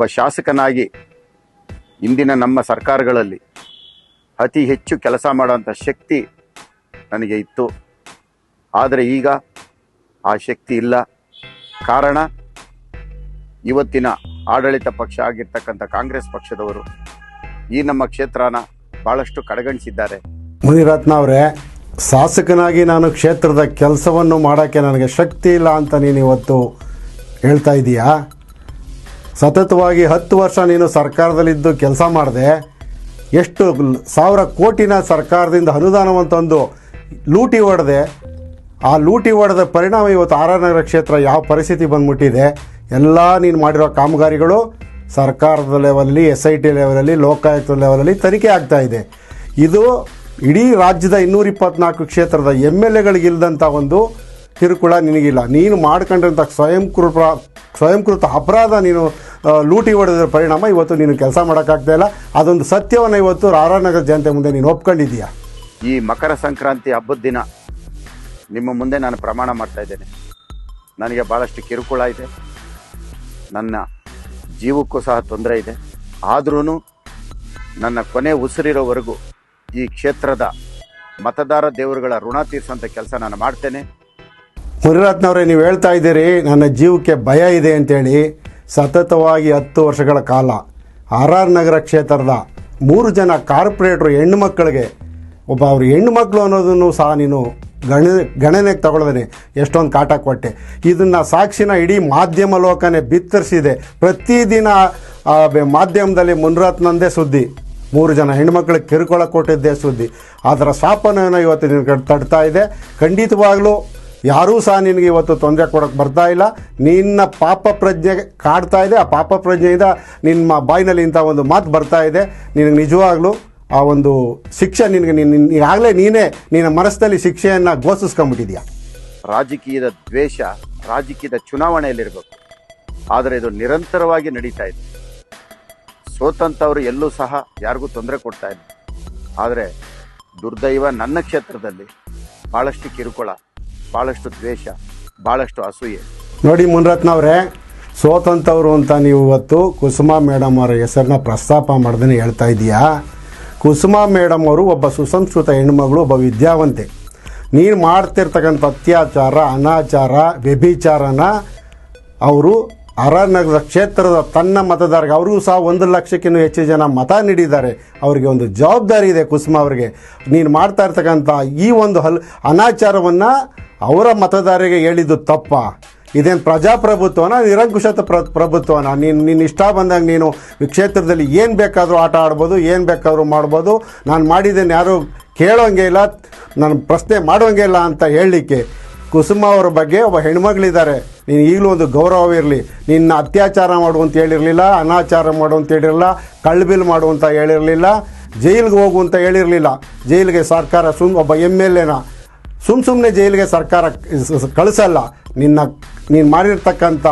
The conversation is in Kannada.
ಒಬ್ಬ ಶಾಸಕನಾಗಿ ಇಂದಿನ ನಮ್ಮ ಸರ್ಕಾರಗಳಲ್ಲಿ ಅತಿ ಹೆಚ್ಚು ಕೆಲಸ ಮಾಡುವಂಥ ಶಕ್ತಿ ನನಗೆ ಇತ್ತು. ಆದರೆ ಈಗ ಆ ಶಕ್ತಿ ಇಲ್ಲ. ಕಾರಣ ಇವತ್ತಿನ ಆಡಳಿತ ಪಕ್ಷ ಆಗಿರ್ತಕ್ಕಂಥ ಕಾಂಗ್ರೆಸ್ ಪಕ್ಷದವರು ಈ ನಮ್ಮ ಕ್ಷೇತ್ರನ ಭಾಳಷ್ಟು ಕಡೆಗಣಿಸಿದ್ದಾರೆ. ಮುನಿರತ್ನ ಅವರೇ, ಶಾಸಕನಾಗಿ ನಾನು ಕ್ಷೇತ್ರದ ಕೆಲಸವನ್ನು ಮಾಡೋಕ್ಕೆ ನನಗೆ ಶಕ್ತಿ ಇಲ್ಲ ಅಂತ ನೀನು ಇವತ್ತು ಹೇಳ್ತಾ ಇದೀಯಾ? ಸತತವಾಗಿ ಹತ್ತು ವರ್ಷ ನೀನು ಸರ್ಕಾರದಲ್ಲಿದ್ದು ಕೆಲಸ ಮಾಡಿದೆ, ಎಷ್ಟು ಸಾವಿರ ಕೋಟಿನ ಸರ್ಕಾರದಿಂದ ಅನುದಾನವನ್ನು ತಂದು ಲೂಟಿ ಹೊಡೆದೆ, ಆ ಲೂಟಿ ಹೊಡೆದ ಪರಿಣಾಮ ಇವತ್ತು ಆರ್ ನಗರ ಕ್ಷೇತ್ರ ಯಾವ ಪರಿಸ್ಥಿತಿ ಬಂದ್ಬಿಟ್ಟಿದೆ, ಎಲ್ಲ ನೀನು ಮಾಡಿರೋ ಕಾಮಗಾರಿಗಳು ಸರ್ಕಾರದ ಲೆವೆಲಲ್ಲಿ ಎಸ್ ಐ ಟಿ ಲೆವೆಲಲ್ಲಿ, ಲೋಕಾಯುಕ್ತ ಲೆವೆಲಲ್ಲಿ ತನಿಖೆ ಆಗ್ತಾ ಇದೆ. ಇದು ಇಡೀ ರಾಜ್ಯದ ಇನ್ನೂರ ಇಪ್ಪತ್ನಾಲ್ಕು ಕ್ಷೇತ್ರದ ಎಂ ಎಲ್ ಎಗಳಿಗಿಲ್ದಂಥ ಒಂದು ಕಿರುಕುಳ ನಿನಗಿಲ್ಲ. ನೀನು ಮಾಡ್ಕೊಂಡಿರೋಂಥ ಸ್ವಯಂಕೃಪ, ಸ್ವಯಂಕೃತ ಅಪರಾಧ ನೀನು ಲೂಟಿ ಹೊಡೆದ ಪರಿಣಾಮ ಇವತ್ತು ನೀನು ಕೆಲಸ ಮಾಡೋಕ್ಕಾಗ್ತಾ ಇಲ್ಲ. ಅದೊಂದು ಸತ್ಯವನ್ನು ಇವತ್ತು ಆರ್ ಆರ್ ನಗರ ಜನತೆ ಮುಂದೆ ನೀನು ಒಪ್ಕೊಂಡಿದ್ದೀಯಾ? ಈ ಮಕರ ಸಂಕ್ರಾಂತಿ ಹಬ್ಬದ ದಿನ ನಿಮ್ಮ ಮುಂದೆ ನಾನು ಪ್ರಮಾಣ ಮಾಡ್ತಾ ಇದ್ದೇನೆ. ನನಗೆ ಭಾಳಷ್ಟು ಕಿರುಕುಳ ಇದೆ. ನನ್ನ ಜೀವಕ್ಕೂ ಸಹ ತೊಂದರೆ ಇದೆ. ಆದ್ರೂ ನನ್ನ ಕೊನೆ ಉಸಿರಿರೋವರೆಗೂ ಈ ಕ್ಷೇತ್ರದ ಮತದಾರ ದೇವರುಗಳ ಋಣ ತೀರಿಸುವಂಥ ಕೆಲಸ ನಾನು ಮಾಡ್ತೇನೆ. ಮುನಿರತ್ನವರೇ ನೀವು ಹೇಳ್ತಾ ಇದ್ದೀರಿ ನನ್ನ ಜೀವಕ್ಕೆ ಭಯ ಇದೆ ಅಂತೇಳಿ. ಸತತವಾಗಿ ಹತ್ತು ವರ್ಷಗಳ ಕಾಲ. ಆರ್ ಆರ್ ನಗರ ಕ್ಷೇತ್ರದ ಮೂರು ಜನ ಕಾರ್ಪೊರೇಟ್ರು ಹೆಣ್ಣು ಮಕ್ಕಳಿಗೆ, ಒಬ್ಬ ಅವ್ರ ಹೆಣ್ಣು ಮಕ್ಕಳು ಅನ್ನೋದನ್ನು ಸಹ ನೀನು ಗಣ ಗಣನೆಗೆ ತಗೊಳ್ದೇನೆ ಎಷ್ಟೊಂದು ಕಾಟ ಕೊಟ್ಟೆ. ಇದನ್ನು ಸಾಕ್ಷಿನ ಇಡೀ ಮಾಧ್ಯಮ ಲೋಕನೇ ಬಿತ್ತರಿಸಿದೆ. ಪ್ರತಿದಿನ ಮಾಧ್ಯಮದಲ್ಲಿ ಮುನ್ರತ್ನಂದೇ ಸುದ್ದಿ. ಮೂರು ಜನ ಹೆಣ್ಮಕ್ಳಿಗೆ ಕಿರುಕುಳ ಕೊಟ್ಟಿದ್ದೇ ಸುದ್ದಿ. ಅದರ ಶಾಪನವನ್ನು ಇವತ್ತು ನಿನ್ನ ತಡ್ತಾ ಇದೆ. ಖಂಡಿತವಾಗ್ಲೂ ಯಾರೂ ಸಹ ನಿನಗೆ ಇವತ್ತು ತೊಂದರೆ ಕೊಡೋಕ್ಕೆ ಬರ್ತಾ ಇಲ್ಲ. ನಿನ್ನ ಪಾಪ ಪ್ರಜ್ಞೆ ಕಾಡ್ತಾ ಇದೆ. ಆ ಪಾಪ ಪ್ರಜ್ಞೆಯಿಂದ ನಿಮ್ಮ ಬಾಯಿನಲ್ಲಿ ಇಂಥ ಒಂದು ಮಾತು ಬರ್ತಾ ಇದೆ. ನಿನಗೆ ನಿಜವಾಗ್ಲೂ ಆ ಒಂದು ಶಿಕ್ಷೆ ನಿನಗೆ ನೀನು ನೀನೇ ನಿನ್ನ ಮನಸ್ಸಿನಲ್ಲಿ ಶಿಕ್ಷೆಯನ್ನು ಘೋಷಿಸ್ಕೊಂಡ್ಬಿಟ್ಟಿದ್ಯಾ? ರಾಜಕೀಯದ ದ್ವೇಷ ರಾಜಕೀಯದ ಚುನಾವಣೆಯಲ್ಲಿರಬೇಕು. ಆದರೆ ಇದು ನಿರಂತರವಾಗಿ ನಡೀತಾ ಇದೆ. ಸೋತಂಥವ್ರು ಎಲ್ಲೂ ಸಹ ಯಾರಿಗೂ ತೊಂದರೆ ಕೊಡ್ತಾ ಇಲ್ಲ. ಆದರೆ ದುರ್ದೈವ ನನ್ನ ಕ್ಷೇತ್ರದಲ್ಲಿ ಭಾಳಷ್ಟು ಕಿರುಕುಳ ಭಾಳಷ್ಟು ದ್ವೇಷ ಭಾಳಷ್ಟು ಅಸೂಯೆ. ನೋಡಿ ಮುನ್ರತ್ನ ಅವರೇ, ಸೋತಂತವ್ರು ಅಂತ ನೀವು ಇವತ್ತು ಕುಸುಮಾ ಮೇಡಮ್ ಅವರ ಹೆಸರನ್ನ ಪ್ರಸ್ತಾಪ ಮಾಡ್ದೇ ಹೇಳ್ತಾ ಇದೀಯಾ ಕುಸುಮಾ ಮೇಡಮ್ ಅವರು ಒಬ್ಬ ಸುಸಂಸ್ಕೃತ ಹೆಣ್ಮಗಳು, ಒಬ್ಬ ವಿದ್ಯಾವಂತೆ. ನೀನು ಮಾಡ್ತಿರ್ತಕ್ಕಂಥ ಅತ್ಯಾಚಾರ, ಅನಾಚಾರ, ವ್ಯಭಿಚಾರನ ಅವರು ನಗರ ಕ್ಷೇತ್ರದ ತನ್ನ ಮತದಾರರಿಗೆ, ಅವ್ರಿಗೂ ಸಹ ಒಂದು ಲಕ್ಷಕ್ಕಿಂತ ಹೆಚ್ಚು ಜನ ಮತ ನೀಡಿದ್ದಾರೆ. ಅವರಿಗೆ ಒಂದು ಜವಾಬ್ದಾರಿ ಇದೆ ಕುಸುಮ ಅವರಿಗೆ. ನೀನು ಮಾಡ್ತಾ ಇರ್ತಕ್ಕಂಥ ಈ ಒಂದು ಹಲ್, ಅನಾಚಾರವನ್ನು ಅವರ ಮತದಾರರಿಗೆ ಹೇಳಿದ್ದು ತಪ್ಪ. ಇದೇನು ಪ್ರಜಾಪ್ರಭುತ್ವನ ನಿರಂಕುಶತ ಪ್ರ, ಪ್ರಭುತ್ವನ? ನೀನು ನಿನ್ನ ಇಷ್ಟ ಬಂದಾಗ ನೀನು ಕ್ಷೇತ್ರದಲ್ಲಿ ಏನು ಬೇಕಾದರೂ ಆಟ ಆಡ್ಬೋದು, ಏನು ಬೇಕಾದರೂ ಮಾಡ್ಬೋದು. ನಾನು ಮಾಡಿದ್ದೇನೆ ಯಾರು ಕೇಳೋಂಗೆ ಇಲ್ಲ, ನಾನು ಪ್ರಶ್ನೆ ಮಾಡೋಂಗೆ ಇಲ್ಲ ಅಂತ ಹೇಳಲಿಕ್ಕೆ. ಕುಸುಮ ಅವರ ಬಗ್ಗೆ ಒಬ್ಬ ಹೆಣ್ಮಗಳಿದ್ದಾರೆ. ನೀನು ಈಗಲೂ ಒಂದು ಗೌರವ ಇರಲಿ. ನಿನ್ನ ಅತ್ಯಾಚಾರ ಮಾಡು ಅಂತ ಹೇಳಿರಲಿಲ್ಲ, ಅನಾಚಾರ ಮಾಡು ಅಂತ ಹೇಳಿರಲಿಲ್ಲ ಕಳ್ಬಿಲ್ ಮಾಡು ಅಂತ ಹೇಳಿರಲಿಲ್ಲ, ಜೈಲಿಗೆ ಹೋಗು ಅಂತ ಹೇಳಿರಲಿಲ್ಲ. ಜೈಲಿಗೆ ಸರ್ಕಾರ ಸುಮ್, ಒಬ್ಬ ಎಂ ಎಲ್ ಎನ? ಸುಮ್ಮ ಸುಮ್ಮನೆ ಜೈಲಿಗೆ ಸರ್ಕಾರ ಕಳಿಸಲ್ಲ. ನಿನ್ನ ನೀನು ಮಾಡಿರ್ತಕ್ಕಂಥ